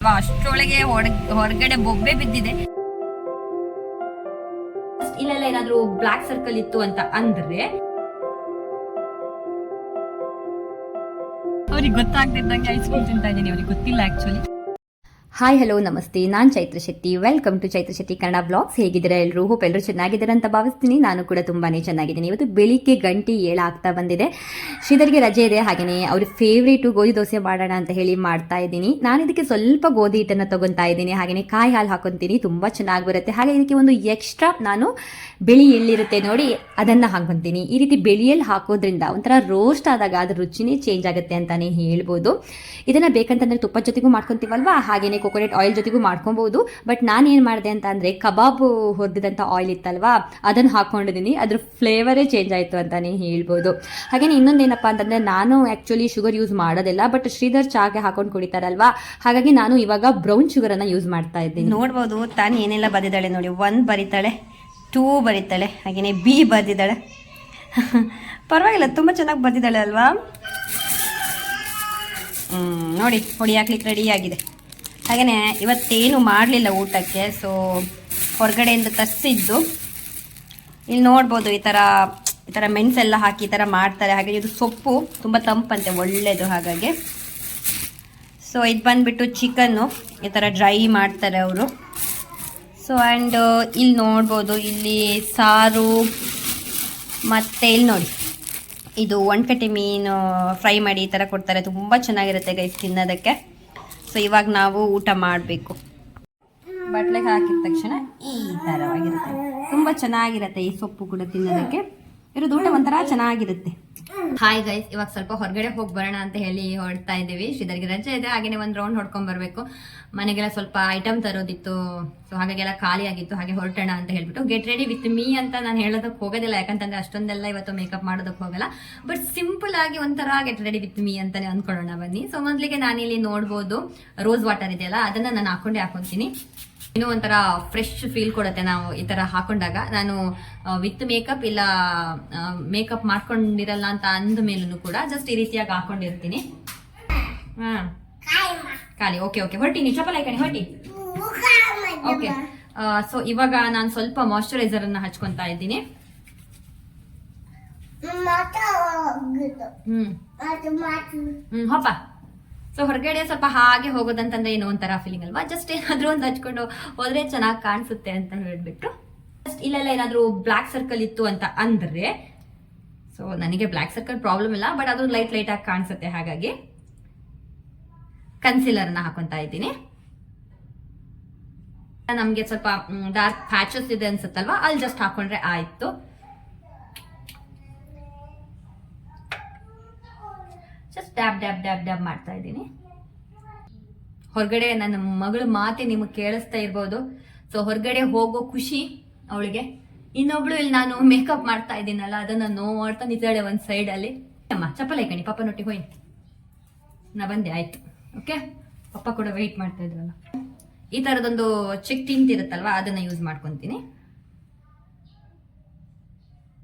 ಅಷ್ಟರೊಳಗೆ ಹೊರಗಡೆ ಬೊಬ್ಬೆ ಬಿದ್ದಿದೆ. ಇಲ್ಲೆಲ್ಲ ಏನಾದ್ರು ಬ್ಲಾಕ್ ಸರ್ಕಲ್ ಇತ್ತು ಅಂತ ಅಂದ್ರೆ? ಅವ್ರಿಗೆ ಗೊತ್ತಾಗ್ತಿದ್ದಂಗೆ ಐಸ್ ಕ್ರೀಮ್ ತಿಂತಾ ಇದ್ದೀನಿ, ಅವ್ರಿಗೆ ಗೊತ್ತಿಲ್ಲ ಆಕ್ಚುಲಿ ಹಾಯ್ ಹಲೋ ನಮಸ್ತೆ. ನಾನು Chaitra Shetty. Welcome to Chaitra Shetty Kannada blogs ಹೇಗಿದ್ದೀರಾ ಎಲ್ಲರೂ ಹೋಪ್ ಎಲ್ಲರೂ ಚೆನ್ನಾಗಿದ್ದಾರೆ ಅಂತ ಭಾವಿಸ್ತೀನಿ. ನಾನು ಕೂಡ ತುಂಬಾನೇ ಚೆನ್ನಾಗಿದ್ದೀನಿ. ಇವತ್ತು ಬೆಳಿಗ್ಗೆ ಗಂಟೆ ಏಳಾಗ್ತಾ ಬಂದಿದೆ. ಶ್ರೀಧರ್ಗೆ ರಜೆ ಇದೆ. ಹಾಗೆಯೇ ಅವ್ರ ಫೇವ್ರೇಟು ಗೋಧಿ ದೋಸೆ ಮಾಡೋಣ ಅಂತ ಹೇಳಿ ಮಾಡ್ತಾ ಇದ್ದೀನಿ. ನಾನು ಇದಕ್ಕೆ ಸ್ವಲ್ಪ ಗೋಧಿ ಹಿಟ್ಟನ್ನು ತಗೊತಾ ಇದ್ದೀನಿ. ಹಾಗೆಯೇ ಕಾಯಿ ಹಾಲು ಹಾಕೊತೀನಿ. ತುಂಬ ಚೆನ್ನಾಗಿ ಬರುತ್ತೆ. ಹಾಗೆ ಇದಕ್ಕೆ ಒಂದು ಎಕ್ಸ್ಟ್ರಾ ನಾನು ಬೆಳಿ ಎಳ್ಳಿರುತ್ತೆ ನೋಡಿ, ಅದನ್ನು ಹಾಕೊತೀನಿ ಈ ರೀತಿ ಬೆಳಿಯಲ್ಲಿ ಹಾಕೋದ್ರಿಂದ ಒಂಥರ ರೋಸ್ಟ್ ಆದಾಗ ಅದ್ರ ರುಚಿನೇ ಚೇಂಜ್ ಆಗುತ್ತೆ ಅಂತಾನೆ ಹೇಳ್ಬೋದು. ಇದನ್ನು ಬೇಕಂತಂದ್ರೆ ತುಪ್ಪ ಜೊತೆಗೂ ಮಾಡ್ಕೊತೀವಲ್ವಾ? ಹಾಗೆಯೇ ಕೊಕೊನೆಟ್ ಆಯಿಲ್ ಜೊತೆಗೂ ಮಾಡ್ಕೊಬೋದು. ಬಟ್ ನಾನು ಏನು ಮಾಡಿದೆ ಅಂತ ಅಂದರೆ ಕಬಾಬ್ ಹೊಡೆದಿದಂಥ ಆಯಿಲ್ ಇತ್ತಲ್ವಾ, ಅದನ್ನು ಹಾಕ್ಕೊಂಡಿದ್ದೀನಿ ಅದ್ರ ಫ್ಲೇವರೇ ಚೇಂಜ್ ಆಯಿತು ಅಂತಾನೆ ಹೇಳ್ಬೋದು. ಹಾಗೆಯೇ ಇನ್ನೊಂದೇನಪ್ಪ ಅಂತಂದರೆ ನಾನು ಆ್ಯಕ್ಚುಲಿ ಶುಗರ್ ಯೂಸ್ ಮಾಡೋದಿಲ್ಲ ಬಟ್ ಶ್ರೀಧರ್ ಚಾಗೆ ಹಾಕೊಂಡು ಕುಡಿತಾರಲ್ವಾ, ಹಾಗಾಗಿ ನಾನು ಇವಾಗ ಬ್ರೌನ್ ಶುಗರನ್ನು ಯೂಸ್ ಮಾಡ್ತಾ ಇದ್ದೀನಿ. ನೋಡ್ಬೋದು, ತಾನು ಏನೆಲ್ಲ ಬರೆದಿದ್ದಾಳೆ ನೋಡಿ. ಒನ್ ಬರಿತಾಳೆ ಟೂ ಬರಿತಾಳೆ ಹಾಗೆಯೇ ಬಿ ಬರೆದಿದ್ದಾಳೆ. ಪರವಾಗಿಲ್ಲ, ತುಂಬ ಚೆನ್ನಾಗಿ ಬರೆದಿದ್ದಾಳೆ ಅಲ್ವಾ? ನೋಡಿ ಹೊಡಿ ಹಾಕ್ಲಿಕ್ಕೆ ರೆಡಿ ಆಗಿದೆ. ಹಾಗೆಯೇ ಇವತ್ತೇನು ಮಾಡಲಿಲ್ಲ ಊಟಕ್ಕೆ ಸೊ ಹೊರಗಡೆಯಿಂದ ತರಿಸಿದ್ದು. ಇಲ್ಲಿ ನೋಡ್ಬೋದು ಈ ಥರ ಈ ಥರ ಮೆಣಸೆಲ್ಲ ಹಾಕಿ ಈ ಥರ ಮಾಡ್ತಾರೆ, ಹಾಗೆ ಇದು ಸೊಪ್ಪು, ತುಂಬ ತಂಪಂತೆ ಒಳ್ಳೆಯದು ಹಾಗಾಗಿ. ಸೊ ಇದು ಬಂದುಬಿಟ್ಟು ಚಿಕನ್ನು ಈ ಥರ ಡ್ರೈ ಮಾಡ್ತಾರೆ ಅವರು. ಸೊ ಆ್ಯಂಡ್ ಇಲ್ಲಿ ನೋಡ್ಬೋದು, ಇಲ್ಲಿ ಸಾರು, ಮತ್ತು ಇಲ್ಲಿ ನೋಡಿ, ಇದು ಒಣ್ಕಟ್ಟಿ ಮೀನು ಫ್ರೈ ಮಾಡಿ ಈ ಥರ ಕೊಡ್ತಾರೆ, ತುಂಬ ಚೆನ್ನಾಗಿರುತ್ತೆ ಗೈಸ್ ತಿನ್ನೋದಕ್ಕೆ. ಸೊ ಇವಾಗ ನಾವು ಊಟ ಮಾಡಬೇಕು. ಬಟ್ಲೆಗೆ ಹಾಕಿದ ತಕ್ಷಣ ಈ ಥರವಾಗಿರುತ್ತೆ. ತುಂಬ ಚೆನ್ನಾಗಿರುತ್ತೆ ಈ ಸೊಪ್ಪು ಕೂಡ ತಿನ್ನೋದಕ್ಕೆ. ಇರೋದು ಊಟ ಒಂಥರ ಚೆನ್ನಾಗಿರುತ್ತೆ. ಹಾಯ್ ಗೈಸ್ ಇವಾಗ ಸ್ವಲ್ಪ ಹೊರಗಡೆ ಹೋಗಿ ಬರೋಣ ಅಂತ ಹೇಳಿ ಹೊರಡ್ತಾ ಇದ್ದೀವಿ. ಶ್ರೀಧರ್ಗೆ ರಜೆ ಇದೆ, ಹಾಗೇನೆ ಒಂದು ರೌಂಡ್ ಹೊಡ್ಕೊಂಡ್ ಬರಬೇಕು ಮನೆಗೆಲ್ಲ ಸ್ವಲ್ಪ ಐಟಮ್ ತರೋದಿತ್ತು ಸೊ ಹಾಗಾಗೆಲ್ಲ ಖಾಲಿ ಆಗಿತ್ತು, ಹಾಗೆ ಹೊರಟೋಣ ಅಂತ ಹೇಳ್ಬಿಟ್ಟು ಗೆಟ್ ರೆಡಿ ವಿತ್ ಮೀ ಅಂತ ನಾನು ಹೇಳೋದಕ್ಕೆ ಹೋಗೋದಿಲ್ಲ. ಯಾಕಂತಂದ್ರೆ ಅಷ್ಟೊಂದೆಲ್ಲ ಇವತ್ತು ಮೇಕಪ್ ಮಾಡೋದಕ್ಕೆ ಹೋಗಲ್ಲ. ಬಟ್ ಸಿಂಪಲ್ ಆಗಿ ಒಂಥರ ಗೆಟ್ ರೆಡಿ ವಿತ್ ಮೀ ಅಂತಾನೆ ಅಂದ್ಕೊಳ್ಳೋಣ ಬನ್ನಿ. ಸೊ ಮೊದಲಿಗೆ ನಾನಿಲ್ಲಿ ನೋಡ್ಬೋದು ರೋಸ್ ವಾಟರ್ ಇದೆಯಲ್ಲ, ಅದನ್ನ ನಾನು ಹಾಕೊಂಡೇ ಹಾಕೊಂತೀನಿ. ಇನ್ನೂ ಒಂಥರ ಫ್ರೆಶ್ ಫೀಲ್ ಕೊಡುತ್ತೆ ನಾವು ಈ ತರ ಹಾಕೊಂಡಾಗ. ನಾನು ವಿತ್ ಮೇಕಪ್ ಇಲ್ಲ ಮೇಕಪ್ ಮಾಡ್ಕೊಂಡಿರಲ್ಲ ಅಂತ ಅಂದ ಮೇಲೂ ಕೂಡ ಜಸ್ಟ್ ಈ ರೀತಿಯಾಗಿ ಹಾಕೊಂಡಿರ್ತೀನಿ. ಹಾ. ಖಾಲಿ ಓಕೆ ಓಕೆ ಹೊರಟಿನಿ ಚಪಲ ಕಣಿ ಹೊರಟಿ. ಓಕೆ ಸೊ ಇವಾಗ ನಾನು ಸ್ವಲ್ಪ ಮಾಯಶ್ಚರೈಸರ್ ಅನ್ನ ಹಚ್ಕೊಂತಾ ಇದ್ದೀನಿ. ಹ್ಮ್. ಹ್ಮ್ ಸೊ ಹೊರಗಡೆ ಸ್ವಲ್ಪ ಹಾಗೆ ಹೋಗೋದಂತಂದ್ರೆ ಏನೋ ಒಂಥರ ಫೀಲಿಂಗ್ ಅಲ್ವಾ? ಜಸ್ಟ್ ಏನಾದ್ರೂ ಒಂದು ಹಚ್ಕೊಂಡು ಹೋದ್ರೆ ಚೆನ್ನಾಗಿ ಕಾಣಿಸುತ್ತೆ ಅಂತ ಹೇಳ್ಬಿಟ್ಟು ಜಸ್ಟ್ ಇಲ್ಲೆಲ್ಲ ಏನಾದರೂ ಬ್ಲಾಕ್ ಸರ್ಕಲ್ ಇತ್ತು ಅಂತ ಅಂದ್ರೆ ಸೊ ನನಗೆ ಬ್ಲಾಕ್ ಸರ್ಕಲ್ ಪ್ರಾಬ್ಲಮ್ ಇಲ್ಲ ಬಟ್ ಅದು ಲೈಟ್ ಲೈಟಾಗಿ ಕಾಣಿಸುತ್ತೆ ಹಾಗಾಗಿ ಕನ್ಸಿಲರ್ ಹಾಕೊತಾ ಹಾಕೊಂತಾ ಇದ್ದೀನಿ. ನಮಗೆ ಸ್ವಲ್ಪ ಡಾರ್ಕ್ ಪ್ಯಾಚಸ್ ಇದೆ ಅನ್ಸುತ್ತಲ್ವಾ? ಅಲ್ಲಿ ಜಸ್ಟ್ ಹಾಕೊಂಡ್ರೆ ಆಯ್ತು. Just dab dab dab dab ಮಾಡ್ತಾ ಇದ್ದೀನಿ. ಹೊರಗಡೆ ನನ್ನ ಮಗಳು ಮಾತೆ ನಿಮಗೆ ಕೇಳಿಸ್ತಾ ಇರ್ಬೋದು. ಸೊ ಹೊರಗಡೆ ಹೋಗೋ ಖುಷಿ ಅವಳಿಗೆ. ಇನ್ನೊಬ್ಳು ಇಲ್ಲಿ ನಾನು ಮೇಕಪ್ ಮಾಡ್ತಾ ಇದ್ದೀನಲ್ಲ, ಅದನ್ನ ನೋಡ್ತಾ ನಿಂತಾಳೆ ಒಂದು ಸೈಡ್ ಅಲ್ಲಿ. ಅಮ್ಮ, ಚಪ್ಪಲ್ ಕಣಿ ಪಾಪ ನೋಟಿ ಹೋಯ್. ನಾ ಬಂದೆ, ಆಯ್ತು. ಓಕೆ ಪಪ್ಪ ಕೂಡ ವೆಯ್ಟ್ ಮಾಡ್ತಾ ಇದ್ರಲ್ಲ ಈ ತರದೊಂದು ಚಿಕ್ ಟಿಂಟ್ ಇರುತ್ತಲ್ವಾ, ಅದನ್ನ ಯೂಸ್ ಮಾಡ್ಕೊತೀನಿ.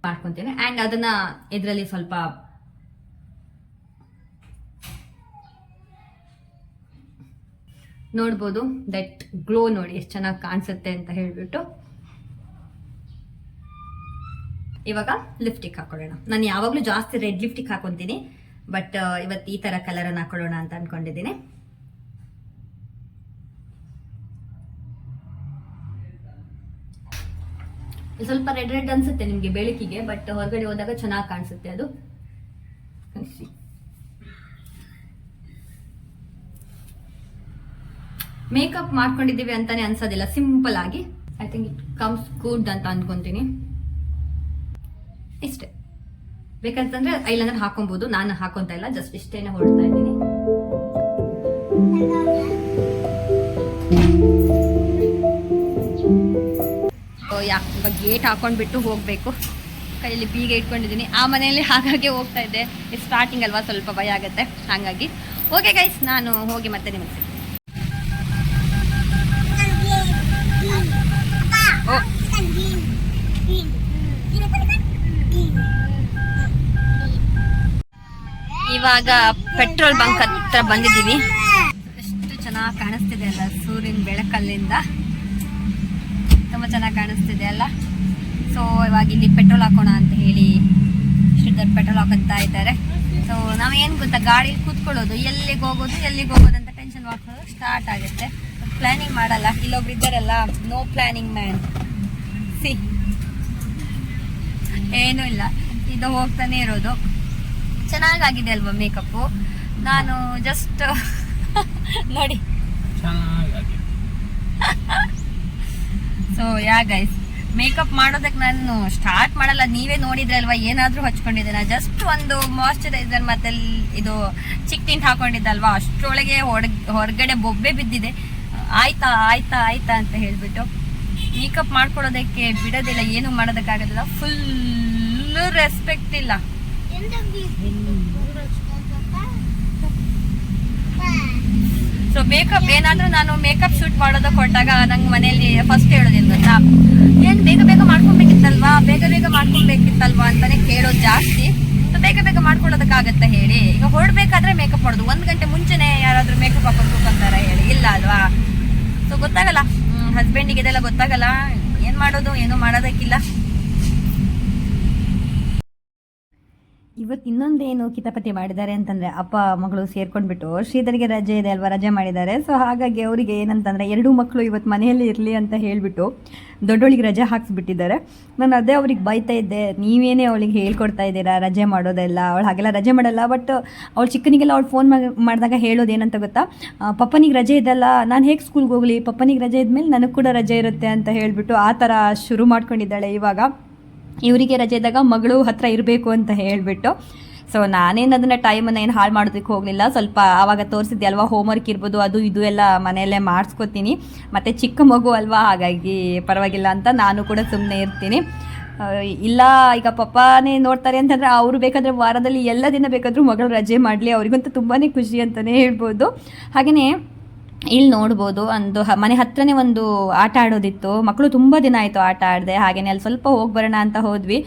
ಮಾಡ್ಕೊತೀನಿ. ಆ್ಯಂಡ್ ಅದನ್ನ ಇದರಲ್ಲಿ ಸ್ವಲ್ಪ ನೋಡ್ಬೋದು. ದಟ್ ಗ್ಲೋ ನೋಡಿ ಎಷ್ಟು ಚೆನ್ನಾಗಿ ಕಾಣಿಸುತ್ತೆ ಅಂತ ಹೇಳಿಬಿಟ್ಟು. ಇವಾಗ ಲಿಫ್ಟಿಕ್ ಹಾಕೊಳ್ಳೋಣ. ನಾನು ಯಾವಾಗಲೂ ಜಾಸ್ತಿ ರೆಡ್ ಲಿಫ್ಟಿಕ್ ಹಾಕೊಂತೀನಿ ಬಟ್ ಇವತ್ತು ಈ ತರ ಕಲರನ್ನು ಹಾಕೊಳ್ಳೋಣ ಅಂತ ಅನ್ಕೊಂಡಿದ್ದೀನಿ. ಸ್ವಲ್ಪ ರೆಡ್ ರೆಡ್ ಅನ್ಸುತ್ತೆ ನಿಮಗೆ ಬೆಳಕಿಗೆ ಬಟ್ ಹೊರಗಡೆ ಹೋದಾಗ ಚೆನ್ನಾಗಿ ಕಾಣಿಸುತ್ತೆ ಅದು. ಮೇಕಪ್ ಮಾಡ್ಕೊಂಡಿದ್ದೀವಿ ಅಂತಾನೆ ಅನ್ಸೋದಿಲ್ಲ. ಸಿಂಪಲ್ ಆಗಿ. I think it comes good ಅಂತ ಅನ್ಕೊಂತೀನಿ. ಇಷ್ಟೇ. ಬೇಕಂತಂದ್ರೆ ಐಲೈನರ್ ಹಾಕೊಬಹುದು ನಾನು ಹಾಕೊಂತ ಇಲ್ಲ. ಜಸ್ಟ್ ಇಷ್ಟೇನೆ ಹೊರಡ್ತಾ ಇದ್ದೀನಿ. ಯಾ, ಇವಾಗ ಗೇಟ್ ಹಾಕೊಂಡ್ಬಿಟ್ಟು ಹೋಗ್ಬೇಕು. ಕೈಯಲ್ಲಿ ಬೀಗ ಇಟ್ಕೊಂಡಿದ್ದೀನಿ. ಆ ಮನೆಯಲ್ಲಿ ಹಾಗಾಗಿ ಹೋಗ್ತಾ ಇದ್ದೆ. ಸ್ಟಾರ್ಟಿಂಗ್ ಅಲ್ವಾ ಸ್ವಲ್ಪ ಭಯ ಆಗುತ್ತೆ. ಹಾಗಾಗಿ. ಓಕೆ ಗೈಸ್ ನಾನು ಹೋಗಿ ಮತ್ತೆ ನಿಮಗೆ ಇವಾಗ ಪೆಟ್ರೋಲ್ ಬಂಕ್ ಹತ್ರ ಬಂದಿದ್ದೀವಿ. ಎಷ್ಟು ಚೆನ್ನಾಗಿ ಕಾಣಿಸ್ತಿದೆ ಅಲ್ಲ ಸೂರ್ಯನ ಬೆಳಕಲ್ಲಿಂದ. ತುಂಬ ಚೆನ್ನಾಗಿ ಕಾಣಿಸ್ತಿದೆ ಅಲ್ಲ. ಸೊ ಇವಾಗ ಇಲ್ಲಿ ಪೆಟ್ರೋಲ್ ಹಾಕೋಣ ಅಂತ ಹೇಳಿ ಶ್ರೀಧರ್ ಪೆಟ್ರೋಲ್ ಹಾಕೋತಾ ಇದ್ದಾರೆ. ಸೊ ನಾವೇನು ಗೊತ್ತಾ ಗಾಡಿ ಕೂತ್ಕೊಳ್ಳೋದು, ಎಲ್ಲಿಗೆ ಹೋಗೋದು ಎಲ್ಲಿಗೆ ಹೋಗೋದು ಅಂತ ಟೆನ್ಷನ್ ಮಾಡ್ಕೊಳ್ಳೋದು ಸ್ಟಾರ್ಟ್ ಆಗುತ್ತೆ. ಪ್ಲಾನಿಂಗ್ ಮಾಡಲ್ಲ, ಇಲ್ಲೊಬ್ರು ಇದ್ದಾರಲ್ಲ ನೋ ಪ್ಲಾನಿಂಗ್ ಮ್ಯಾನ್ ಸಿ. ಏನೂ ಇಲ್ಲ, ಇದು ಹೋಗ್ತಾನೆ ಇರೋದು. ಚೆನ್ನಾಗಾಗಿದೆ ಅಲ್ವಾ ಮೇಕಪ್ಪು? ನಾನು ಜಸ್ಟ್ ನೋಡಿ. ಸೊ ಯಾ ಗೈಸ್ ಮೇಕಪ್ ಮಾಡೋದಕ್ಕೆ ನಾನು ಸ್ಟಾರ್ಟ್ ಮಾಡಲ್ಲ. ನೀವೇ ನೋಡಿದ್ರೆ ಅಲ್ವಾ? ಏನಾದರೂ ಹಚ್ಕೊಂಡಿದ್ದೇನೆ ಜಸ್ಟ್ ಒಂದು ಮಾಯಶ್ಚರೈಸರ್ ಮತ್ತೆ ಇದು ಚಿಕ್ ಟಿಂಟ್ ಹಾಕೊಂಡಿದ್ದಲ್ವಾ ಅಷ್ಟರೊಳಗೆ ಹೊರಗ್ ಹೊರಗಡೆ ಬೊಬ್ಬೆ ಬಿದ್ದಿದೆ. ಆಯ್ತಾ ಆಯ್ತಾ ಆಯ್ತಾ ಅಂತ ಹೇಳ್ಬಿಟ್ಟು. ಮೇಕಪ್ ಮಾಡ್ಕೊಳ್ಳೋದಕ್ಕೆ ಬಿಡೋದಿಲ್ಲ. ಏನು ಮಾಡೋದಕ್ಕಾಗೋದಿಲ್ಲ ಫುಲ್ ರೆಸ್ಪೆಕ್ಟ್ ಇಲ್ಲ. ಸೊ ಮೇಕಪ್ ಏನಾದ್ರೂ ನಾನು ಮೇಕಪ್ ಶೂಟ್ ಮಾಡೋದಕ್ಕೆ ಕೊಟ್ಟಾಗ ನಂಗೆ ಮನೆಯಲ್ಲಿ ಫಸ್ಟ್ ಹೇಳೋದೇನು ಏನು ಬೇಗ ಬೇಗ ಮಾಡ್ಕೊಬೇಕಿತ್ತಲ್ವಾ? ಬೇಗ ಬೇಗ ಮಾಡ್ಕೊಬೇಕಿತ್ತಲ್ವಾ? ಅಂತಾನೆ ಕೇಳೋದು ಜಾಸ್ತಿ. ಸೊ ಬೇಗ ಬೇಗ ಮಾಡ್ಕೊಳ್ಳೋದಕ್ಕಾಗತ್ತಾ ಹೇಳಿ. ಈಗ ಹೊರಡ್ಬೇಕಾದ್ರೆ ಮೇಕಪ್ ಮಾಡೋದು. ಒಂದು ಗಂಟೆ ಮುಂಚೆನೆ ಯಾರಾದ್ರೂ ಮೇಕಪ್ ಹಾಕೊಂಡು ಕೂತ್ಕೊಂತಾರೆ ಹೇಳಿ. ಇಲ್ಲ ಅಲ್ವಾ? ಸೊ ಗೊತ್ತಾಗಲ್ಲ. ಹಸ್ಬೆಂಡಿಗೆ ಇದೆಲ್ಲ ಗೊತ್ತಾಗಲ್ಲ. ಏನು ಮಾಡೋದು? ಏನೂ ಮಾಡೋದಕ್ಕಿಲ್ಲ. ಇವತ್ತು ಇನ್ನೊಂದೇನು ಕಿತಾಪತಿ ಮಾಡಿದ್ದಾರೆ ಅಂತಂದರೆ ಅಪ್ಪ, ಮಗಳು ಸೇರ್ಕೊಂಡ್ಬಿಟ್ಟು ಶ್ರೀಧರಿಗೆ ರಜೆ ಇದೆ ಅಲ್ವಾ, ರಜೆ ಮಾಡಿದ್ದಾರೆ. ಸೊ ಹಾಗಾಗಿ ಅವರಿಗೆ ಏನಂತಂದರೆ ಎರಡೂ ಮಕ್ಕಳು ಇವತ್ತು ಮನೆಯಲ್ಲಿ ಇರಲಿ ಅಂತ ಹೇಳಿಬಿಟ್ಟು ದೊಡ್ಡವಳಿಗೆ ರಜೆ ಹಾಕ್ಸ್ಬಿಟ್ಟಿದ್ದಾರೆ. ನಾನು ಅದೇ ಅವ್ರಿಗೆ ಬೈತಾ ಇದ್ದೆ, ನೀವೇನೇ ಅವಳಿಗೆ ಹೇಳ್ಕೊಡ್ತಾ ಇದ್ದೀರಾ, ರಜೆ ಮಾಡೋದೆಲ್ಲ, ಅವಳು ಹಾಗೆಲ್ಲ ರಜೆ ಮಾಡಲ್ಲ ಬಟ್ ಅವಳು ಚಿಕ್ಕನಿಗೆಲ್ಲ ಅವಳು ಫೋನ್ ಮಾಡಿದಾಗ ಹೇಳೋದು ಏನಂತ ಗೊತ್ತಾ? ಪಪ್ಪನಿಗೆ ರಜೆ ಇದೆಲ್ಲ, ನಾನು ಹೇಗೆ ಸ್ಕೂಲ್ಗೆ ಹೋಗಲಿ? ಪಪ್ಪನಿಗೆ ರಜೆ ಇದ್ಮೇಲೆ ನನಗೆ ಕೂಡ ರಜೆ ಇರುತ್ತೆ ಅಂತ ಹೇಳಿಬಿಟ್ಟು ಆ ಥರ ಶುರು ಮಾಡ್ಕೊಂಡಿದ್ದಾಳೆ ಇವಾಗ. ಇವರಿಗೆ ರಜೆ ಇದ್ದಾಗ ಮಗಳು ಹತ್ರ ಇರಬೇಕು ಅಂತ ಹೇಳಿಬಿಟ್ಟು. ಸೊ ನಾನೇನು ಅದನ್ನು ಟೈಮನ್ನು ಏನು ಹಾಳು ಮಾಡೋದಕ್ಕೆ ಹೋಗಲಿಲ್ಲ. ಸ್ವಲ್ಪ ಆವಾಗ ತೋರಿಸಿದ್ದೆ ಅಲ್ವಾ ಹೋಮ್ವರ್ಕ್ ಇರ್ಬೋದು, ಅದು ಇದು ಎಲ್ಲ ಮನೆಯಲ್ಲೇ ಮಾಡಿಸ್ಕೊತೀನಿ. ಮತ್ತು ಚಿಕ್ಕ ಮಗು ಅಲ್ವಾ, ಹಾಗಾಗಿ ಪರವಾಗಿಲ್ಲ ಅಂತ ನಾನು ಕೂಡ ಸುಮ್ಮನೆ ಇರ್ತೀನಿ. ಇಲ್ಲ, ಈಗ ಪಪ್ಪನೇ ನೋಡ್ತಾರೆ ಅಂತಂದರೆ ಅವರು ಬೇಕಾದರೆ ವಾರದಲ್ಲಿ ಎಲ್ಲ ದಿನ ಬೇಕಾದರೂ ಮಗಳು ರಜೆ ಮಾಡಲಿ, ಅವ್ರಿಗಂತೂ ತುಂಬಾ ಖುಷಿ ಅಂತಲೇ ಹೇಳ್ಬೋದು. ಹಾಗೆಯೇ ಇಲ್ಲಿ ನೋಡ್ಬೋದು, ಒಂದು ಮನೆ ಹತ್ರನೇ ಒಂದು ಆಟ ಆಡೋದಿತ್ತು. ಮಕ್ಕಳು ತುಂಬ ದಿನ ಆಯಿತು ಆಟ ಆಡದೆ ಹಾಗೆಯೇ ಅಲ್ಲಿ ಸ್ವಲ್ಪ ಹೋಗಿ ಬರೋಣ ಅಂತ ಹೋದ್ವಿ.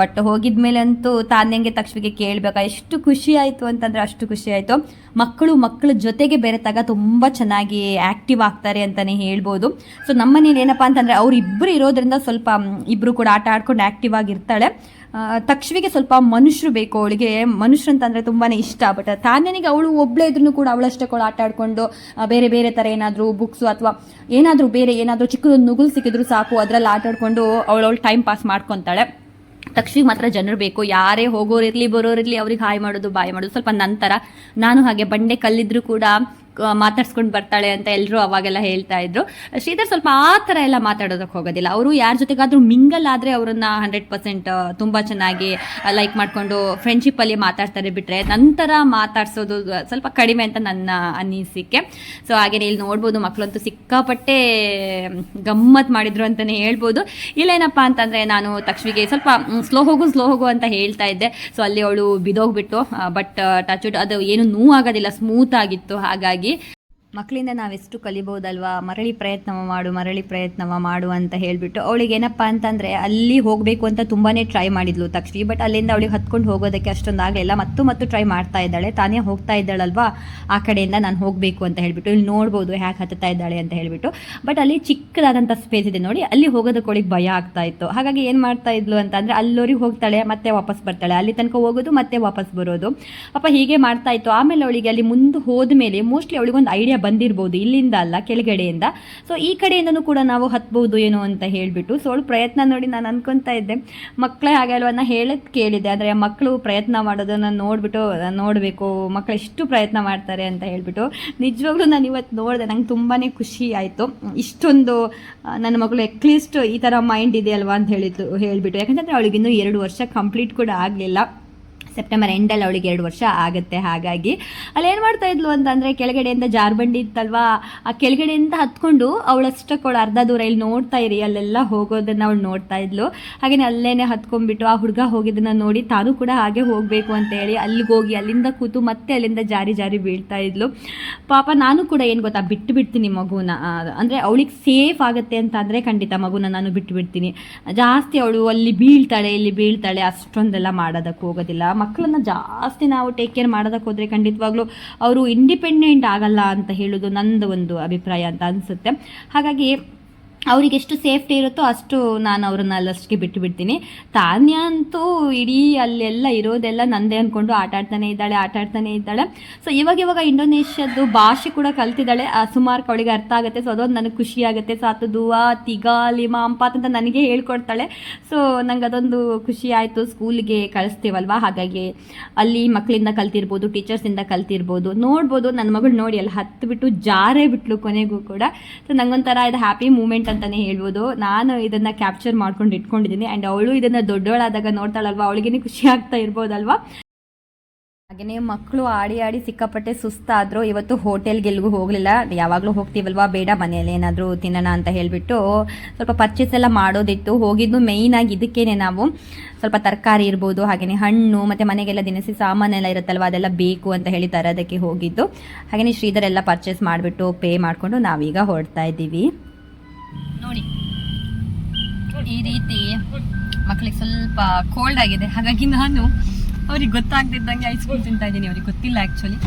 ಬಟ್ ಹೋಗಿದ್ಮೇಲೆ ಅಂತೂ ತಾನ್ಯಂಗೆ ತಕ್ಷಣಕ್ಕೆ ಕೇಳಬೇಕಾ, ಎಷ್ಟು ಖುಷಿ ಆಯಿತು ಅಂತಂದರೆ ಅಷ್ಟು ಖುಷಿ ಆಯಿತು. ಮಕ್ಕಳು ಮಕ್ಕಳ ಜೊತೆಗೆ ಬೆರೆತಾಗ ತುಂಬ ಚೆನ್ನಾಗಿ ಆ್ಯಕ್ಟಿವ್ ಆಗ್ತಾರೆ ಅಂತಲೇ ಹೇಳ್ಬೋದು. ಸೊ ನಮ್ಮ ಮನೇಲಿ ಏನಪ್ಪ ಅಂತಂದರೆ ಅವರಿಬ್ಬರು ಇರೋದ್ರಿಂದ ಸ್ವಲ್ಪ ಇಬ್ಬರು ಕೂಡ ಆಟ ಆಡ್ಕೊಂಡು ಆ್ಯಕ್ಟಿವ್ ಆಗಿರ್ತಾಳೆ ತಕ್ಷವಿಗೆ ಸ್ವಲ್ಪ ಮನುಷ್ಯರು ಬೇಕು ಅವಳಿಗೆ. ಮನುಷ್ಯರು ಅಂತಂದರೆ ತುಂಬಾ ಇಷ್ಟ. ಬಟ್ ತಾನೇನಿಗೆ ಅವಳು ಒಬ್ಬಳೇ ಇದ್ರೂ ಕೂಡ ಅವಳಷ್ಟಕ್ಕೆ ಆಟ ಆಡ್ಕೊಂಡು ಬೇರೆ ಬೇರೆ ಥರ ಏನಾದರೂ ಬುಕ್ಸು ಅಥವಾ ಏನಾದರೂ ಬೇರೆ ಏನಾದರೂ ಚಿಕ್ಕದೊಂದು ನುಗುಲು ಸಿಕ್ಕಿದ್ರು ಸಾಕು, ಅದರಲ್ಲಿ ಆಟ ಆಡ್ಕೊಂಡು ಅವಳವಳು ಟೈಮ್ ಪಾಸ್ ಮಾಡ್ಕೊತಾಳೆ. ತಕ್ಷಿಗೆ ಮಾತ್ರ ಜನರು ಬೇಕು. ಯಾರೇ ಹೋಗೋರಿರಲಿ ಬರೋರಿರಲಿ ಅವ್ರಿಗೆ ಹಾಯ್ ಮಾಡೋದು, ಬಾಯ್ ಮಾಡೋದು ಸ್ವಲ್ಪ ನಂತರ. ನಾನು ಹಾಗೆ ಬಂಡೆ ಕಲ್ಲಿದ್ರು ಕೂಡ ಮಾತಾಡ್ಸ್ಕೊಂಡು ಬರ್ತಾಳೆ ಅಂತ ಎಲ್ಲರೂ ಅವಾಗೆಲ್ಲ ಹೇಳ್ತಾ ಇದ್ರು. ಶ್ರೀಧರ್ ಸ್ವಲ್ಪ ಆ ಥರ ಎಲ್ಲ ಮಾತಾಡೋದಕ್ಕೆ ಹೋಗೋದಿಲ್ಲ. ಅವರು ಯಾರ ಜೊತೆಗಾದರೂ ಮಿಂಗಲ್ ಆದರೆ ಅವರನ್ನ ಹಂಡ್ರೆಡ್ ಪರ್ಸೆಂಟ್ ತುಂಬ ಚೆನ್ನಾಗಿ ಲೈಕ್ ಮಾಡಿಕೊಂಡು ಫ್ರೆಂಡ್ಶಿಪ್ಪಲ್ಲಿ ಮಾತಾಡ್ತಾರೆ ಬಿಟ್ಟರೆ ನಂತರ ಮಾತಾಡ್ಸೋದು ಸ್ವಲ್ಪ ಕಡಿಮೆ ಅಂತ ನನ್ನ ಅನಿಸಿಕೆ. ಸೊ ಹಾಗೆ ಇಲ್ಲಿ ನೋಡ್ಬೋದು ಮಕ್ಕಳಂತೂ ಸಿಕ್ಕಾಪಟ್ಟೆ ಗಮ್ಮತ್ ಮಾಡಿದ್ರು ಅಂತಲೇ ಹೇಳ್ಬೋದು. ಇಲ್ಲೇನಪ್ಪ ಅಂತಂದರೆ ನಾನು ತಕ್ಷಣಿಗೆ ಸ್ವಲ್ಪ ಸ್ಲೋ ಹೋಗು ಸ್ಲೋ ಹೋಗು ಅಂತ ಹೇಳ್ತಾ ಇದ್ದೆ. ಸೊ ಅಲ್ಲಿ ಅವಳು ಬಿದೋಗ್ಬಿಟ್ಟು ಬಟ್ ಟಚ್ ಅದು ಏನು ನೋವಾಗೋದಿಲ್ಲ ಸ್ಮೂತ್ ಆಗಿತ್ತು. ಹಾಗಾಗಿ ali, ಮಕ್ಕಳಿಂದ ನಾವೆಷ್ಟು ಕಲಿಬೋದಲ್ವಾ ಮರಳಿ ಪ್ರಯತ್ನವ ಮಾಡು, ಮರಳಿ ಪ್ರಯತ್ನವ ಮಾಡು ಅಂತ ಹೇಳಿಬಿಟ್ಟು ಅವಳಿಗೆ ಏನಪ್ಪ ಅಂತಂದರೆ ಅಲ್ಲಿ ಹೋಗಬೇಕು ಅಂತ ತುಂಬಾ ಟ್ರೈ ಮಾಡಿದ್ಲು ತಕ್ಷಣ ಬಟ್ ಅಲ್ಲಿಂದ ಅವಳಿಗೆ ಹತ್ಕೊಂಡು ಹೋಗೋದಕ್ಕೆ ಅಷ್ಟೊಂದು ಆಗಲಿಲ್ಲ ಮತ್ತು ಮತ್ತು ಟ್ರೈ ಮಾಡ್ತಾ ಇದ್ದಾಳೆ. ತಾನೇ ಹೋಗ್ತಾ ಇದ್ದಾಳಲ್ವಾ? ಆ ಕಡೆಯಿಂದ ನಾನು ಹೋಗಬೇಕು ಅಂತ ಹೇಳಿಬಿಟ್ಟು, ಇಲ್ಲಿ ನೋಡ್ಬೋದು ಹೇಗೆ ಹತ್ತುತ್ತಾ ಇದ್ದಾಳೆ ಅಂತ ಹೇಳಿಬಿಟ್ಟು. ಬಟ್ ಅಲ್ಲಿ ಚಿಕ್ಕದಾದಂಥ ಸ್ಪೇಸ್ ಇದೆ ನೋಡಿ, ಅಲ್ಲಿ ಹೋಗೋದಕ್ಕೆ ಅವಳಿಗೆ ಭಯ ಆಗ್ತಾ ಇತ್ತು. ಹಾಗಾಗಿ ಏನು ಮಾಡ್ತಾ ಇದ್ಲು ಅಂತಂದರೆ ಅಲ್ಲೋರಿಗೆ ಹೋಗ್ತಾಳೆ, ಮತ್ತೆ ವಾಪಸ್ ಬರ್ತಾಳೆ. ಅಲ್ಲಿ ತನಕ ಹೋಗೋದು, ಮತ್ತೆ ವಾಪಸ್ ಬರೋದು. ಪಾಪ ಹೀಗೆ ಮಾಡ್ತಾ ಇತ್ತು. ಆಮೇಲೆ ಅವಳಿಗೆ ಅಲ್ಲಿ ಮುಂದೆ ಹೋದ ಮೇಲೆ ಮೋಸ್ಟ್ಲಿ ಅವಳಿಗೊಂದು ಐಡಿಯಾ ಬಂದಿರ್ಬೋದು, ಇಲ್ಲಿಂದ ಅಲ್ಲ, ಕೆಳಗಡೆಯಿಂದ. ಸೊ ಈ ಕಡೆಯಿಂದನೂ ಕೂಡ ನಾವು ಹತ್ಬೋದು ಏನೋ ಅಂತ ಹೇಳಿಬಿಟ್ಟು, ಸೊ ಅವಳು ಪ್ರಯತ್ನ ನೋಡಿ ನಾನು ಅನ್ಕೊತಾ ಇದ್ದೆ. ಮಕ್ಕಳೇ ಹಾಗೆ ಅಲ್ವಾ? ನಾ ಹೇಳೋದು ಕೇಳಿದೆ ಅಂದ್ರೆ ಮಕ್ಕಳು ಪ್ರಯತ್ನ ಮಾಡೋದನ್ನು ನೋಡಿಬಿಟ್ಟು ನೋಡಬೇಕು ಮಕ್ಕಳು ಎಷ್ಟು ಪ್ರಯತ್ನ ಮಾಡ್ತಾರೆ ಅಂತ ಹೇಳಿಬಿಟ್ಟು, ನಿಜವಾಗ್ಲೂ ನಾನು ಇವತ್ತು ನೋಡಿದೆ, ನಂಗೆ ತುಂಬಾ ಖುಷಿ ಆಯಿತು. ಇಷ್ಟೊಂದು ನನ್ನ ಮಗಳು ಅಟ್ಲೀಸ್ಟ್ ಈ ಥರ ಮೈಂಡ್ ಇದೆ ಅಲ್ವಾ ಅಂತ ಹೇಳಿದ್ದು ಹೇಳಿಬಿಟ್ಟು. ಯಾಕಂತಂದರೆ ಅವಳಿಗಿನ್ನೂ ಎರಡು ವರ್ಷ ಕಂಪ್ಲೀಟ್ ಕೂಡ ಆಗಲಿಲ್ಲ. ಸೆಪ್ಟೆಂಬರ್ ಎಂಡಲ್ಲಿ ಅವಳಿಗೆ ಎರಡು ವರ್ಷ ಆಗುತ್ತೆ. ಹಾಗಾಗಿ ಅಲ್ಲಿ ಏನು ಮಾಡ್ತಾ ಇದ್ಲು ಅಂತಂದರೆ ಕೆಳಗಡೆಯಿಂದ ಜಾರ್ಬಂಡಿ ಇತ್ತಲ್ವಾ? ಆ ಕೆಳಗಡೆಯಿಂದ ಹತ್ಕೊಂಡು ಅವಳಷ್ಟಕ್ಕೆ ಅವಳು ಅರ್ಧ ದೂರ ಇಲ್ಲಿ ನೋಡ್ತಾ ಇರಿ. ಅಲ್ಲೆಲ್ಲ ಹೋಗೋದನ್ನು ಅವಳು ನೋಡ್ತಾ ಇದ್ಲು. ಹಾಗೆಯೇ ಅಲ್ಲೇ ಹತ್ಕೊಂಡ್ಬಿಟ್ಟು ಆ ಹುಡುಗ ಹೋಗಿದ್ದನ್ನು ನೋಡಿ ತಾನು ಕೂಡ ಹಾಗೆ ಹೋಗಬೇಕು ಅಂತ ಹೇಳಿ ಅಲ್ಲಿಗೆ ಹೋಗಿ ಅಲ್ಲಿಂದ ಕೂತು ಮತ್ತೆ ಅಲ್ಲಿಂದ ಜಾರಿ ಜಾರಿ ಬೀಳ್ತಾ ಇದ್ಲು. ಪಾಪ ನಾನು ಕೂಡ ಏನು ಗೊತ್ತಾ, ಬಿಟ್ಟು ಬಿಡ್ತೀನಿ ಮಗುನ. ಅಂದರೆ ಅವಳಿಗೆ ಸೇಫ್ ಆಗುತ್ತೆ ಅಂತ ಅಂದರೆ ಖಂಡಿತ ಮಗುನ ನಾನು ಬಿಟ್ಟು ಬಿಡ್ತೀನಿ. ಜಾಸ್ತಿ ಅವಳು ಅಲ್ಲಿ ಬೀಳ್ತಾಳೆ, ಇಲ್ಲಿ ಬೀಳ್ತಾಳೆ, ಅಷ್ಟೊಂದೆಲ್ಲ ಮಾಡೋದಕ್ಕೆ ಹೋಗೋದಿಲ್ಲ. ಮಕ್ಕಳನ್ನ ಜಾಸ್ತಿ ನಾವು ಟೇಕ್ ಕೇರ್ ಮಾಡೋದಕ್ಕೆ ಹೋದರೆ ಖಂಡಿತವಾಗ್ಲೂ ಅವರು ಇಂಡಿಪೆಂಡೆಂಟ್ ಆಗಲ್ಲ ಅಂತ ಹೇಳೋದು ನಂದು ಒಂದು ಅಭಿಪ್ರಾಯ ಅಂತ ಅನಿಸುತ್ತೆ. ಹಾಗಾಗಿ ಅವ್ರಿಗೆ ಎಷ್ಟು ಸೇಫ್ಟಿ ಇರುತ್ತೋ ಅಷ್ಟು ನಾನು ಅವ್ರನ್ನ ಅಲ್ಲಷ್ಟಿಗೆ ಬಿಟ್ಟು ಬಿಡ್ತೀನಿ. ತಾನ್ಯ ಅಂತೂ ಇಡೀ ಅಲ್ಲೆಲ್ಲ ಇರೋದೆಲ್ಲ ನಂದೇ ಅಂದ್ಕೊಂಡು ಆಟ ಇದ್ದಾಳೆ ಆಟ ಇದ್ದಾಳೆ. ಸೊ ಇವಾಗ ಇವಾಗ ಇಂಡೋನೇಷ್ಯಾದ್ದು ಭಾಷೆ ಕೂಡ ಕಲ್ತಿದ್ದಾಳೆ. ಸುಮಾರು ಅವಳಿಗೆ ಅರ್ಥ ಆಗುತ್ತೆ. ಸೊ ಅದೊಂದು ನನಗೆ ಖುಷಿ ಆಗುತ್ತೆ. ಸೊ ಅದು ದುವಾ, ತಿಗಾ, ಲಿಮಾ, ಅಂಪಾತ್ ಅಂತ ನನಗೆ ಹೇಳ್ಕೊಡ್ತಾಳೆ. ಸೊ ನಂಗೆ ಅದೊಂದು ಖುಷಿ ಆಯಿತು. ಸ್ಕೂಲ್ಗೆ ಕಳಿಸ್ತೀವಲ್ವಾ? ಹಾಗಾಗಿ ಅಲ್ಲಿ ಮಕ್ಕಳಿಂದ ಕಲ್ತಿರ್ಬೋದು, ಟೀಚರ್ಸಿಂದ ಕಲ್ತಿರ್ಬೋದು. ನೋಡ್ಬೋದು. ನನ್ನ ಮಗಳು ನೋಡಿ ಅಲ್ಲಿ ಹತ್ತು ಬಿಟ್ಟು ಜಾರೇ ಬಿಟ್ಲು ಕೊನೆಗೂ ಕೂಡ. ಸೊ ನಂಗೊಂಥರ ಇದು ಹ್ಯಾಪಿ ಮೂಮೆಂಟ್ ಅಂತಲೇ ಹೇಳ್ಬೋದು. ನಾನು ಇದನ್ನು ಕ್ಯಾಪ್ಚರ್ ಮಾಡ್ಕೊಂಡು ಇಟ್ಕೊಂಡಿದ್ದೀನಿ. ಆ್ಯಂಡ್ ಅವಳು ಇದನ್ನು ದೊಡ್ಡವಳಾದಾಗ ನೋಡ್ತಾಳಲ್ವಾ? ಅವಳಿಗೇನೆ ಖುಷಿ ಆಗ್ತಾ ಇರ್ಬೋದಲ್ವಾ? ಹಾಗೆಯೇ ಮಕ್ಕಳು ಆಡಿ ಆಡಿ ಸಿಕ್ಕಾಪಟ್ಟೆ ಸುಸ್ತಾದ್ರು ಇವತ್ತು ಹೋಟೆಲ್ಗೆ ಎಲ್ಗೂ ಹೋಗಲಿಲ್ಲ. ಯಾವಾಗಲೂ ಹೋಗ್ತೀವಲ್ವಾ? ಬೇಡ, ಮನೆಯಲ್ಲಿ ಏನಾದರೂ ತಿನ್ನೋಣ ಅಂತ ಹೇಳಿಬಿಟ್ಟು ಸ್ವಲ್ಪ ಪರ್ಚೇಸ್ ಎಲ್ಲ ಮಾಡೋದಿತ್ತು. ಹೋಗಿದ್ದು ಮೇಯ್ನಾಗಿ ಇದಕ್ಕೇನೆ ನಾವು. ಸ್ವಲ್ಪ ತರಕಾರಿ ಇರ್ಬೋದು ಹಾಗೆಯೇ ಹಣ್ಣು, ಮತ್ತು ಮನೆಗೆಲ್ಲ ದಿನಸಿ ಸಾಮಾನೆಲ್ಲ ಇರುತ್ತಲ್ವ? ಅದೆಲ್ಲ ಬೇಕು ಅಂತ ಹೇಳಿ ತರೋದಕ್ಕೆ ಹೋಗಿದ್ದು. ಹಾಗೆಯೇ ಶ್ರೀಧರ್ ಎಲ್ಲ ಪರ್ಚೇಸ್ ಮಾಡಿಬಿಟ್ಟು ಪೇ ಮಾಡಿಕೊಂಡು ನಾವೀಗ ಹೊರಡ್ತಾ ಇದ್ದೀವಿ. ಈ ರೀತಿ ಮಕ್ಕಳಿಗೆ ಸ್ವಲ್ಪ ಕೋಲ್ಡ್ ಆಗಿದೆ. ಹಾಗಾಗಿ ನಾನು ಅವ್ರಿಗೆ ಗೊತ್ತಾಗ್ತಿದ್ದಂಗೆ ಐಸ್ ಕ್ರೀಮ್ ತಿಂತಾ ಇದ್ದೀನಿ. ಅವ್ರಿಗೆ ಗೊತ್ತಿಲ್ಲ ಆ್ಯಕ್ಚುಲಿ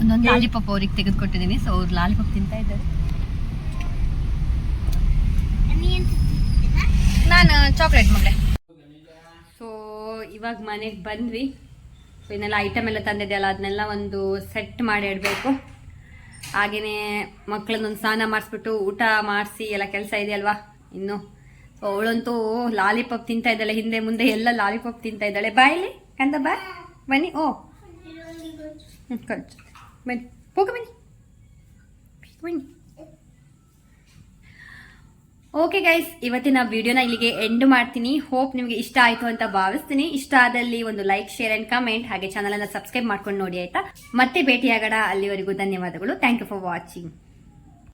ಒಂದೊಂದು ಲಾಲಿಪಾಪ್ ಅವ್ರಿಗೆ ತೆಗೆದುಕೊಟ್ಟಿದ್ದೀನಿ. ಸೊ ಅವ್ರು ಲಾಲಿಪಾಪ್ ತಿಂತಾ ಇದ್ದಾರೆ. ನಾನು ಚಾಕ್ಲೇಟ್ ಮಗಳೇ. ಸೊ ಇವಾಗ ಮನೆಗೆ ಬಂದ್ವಿ. ಸೊ ಇನ್ನೆಲ್ಲ ಐಟಮ್ ಎಲ್ಲ ತಂದಿದೆಯಲ್ಲ ಅದನ್ನೆಲ್ಲ ಒಂದು ಸೆಟ್ ಮಾಡಿ ಇಡಬೇಕು. ಹಾಗೆಯೇ ಮಕ್ಕಳನ್ನೊಂದು ಸ್ನಾನ ಮಾಡಿಸ್ಬಿಟ್ಟು ಊಟ ಮಾಡಿಸಿ ಎಲ್ಲ ಕೆಲಸ ಇದೆಯಲ್ವಾ? ಇನ್ನು ಸೊ ಅವಳಂತೂ ಲಾಲಿಪಾಪ್ ತಿಂತಾ ಇದ್ದಾಳೆ, ಹಿಂದೆ ಮುಂದೆ ಎಲ್ಲ ಲಾಲಿಪಾಪ್ ತಿಂತಾ ಇದ್ದಾಳೆ. ಬಾಯಲ್ಲಿ ಕಂದ ಬಾ. ಬನ್ನಿ, ಓ. ಹ್ಞೂ ಬನ್ನಿ ಬನ್ನಿ. ಓಕೆ ಗೈಸ್ ಇವತ್ತಿನ ವಿಡಿಯೋನ ಇಲ್ಲಿಗೆ ಎಂಡ್ ಮಾಡ್ತೀನಿ. ಹೋಪ್ ನಿಮಗೆ ಇಷ್ಟ ಆಯಿತು ಅಂತ ಭಾವಿಸ್ತೀನಿ. ಇಷ್ಟ ಆದಲ್ಲಿ ಒಂದು ಲೈಕ್ ಶೇರ್ ಅಂಡ್ ಕಮೆಂಟ್ ಹಾಗೆ ಚಾನಲನ್ನು ಸಬ್ಸ್ಕ್ರೈಬ್ ಮಾಡ್ಕೊಂಡು ನೋಡಿ, ಆಯ್ತಾ? ಮತ್ತೆ ಭೇಟಿಯಾಗೋಣ. ಅಲ್ಲಿವರೆಗೂ ಧನ್ಯವಾದಗಳು. Thank you for watching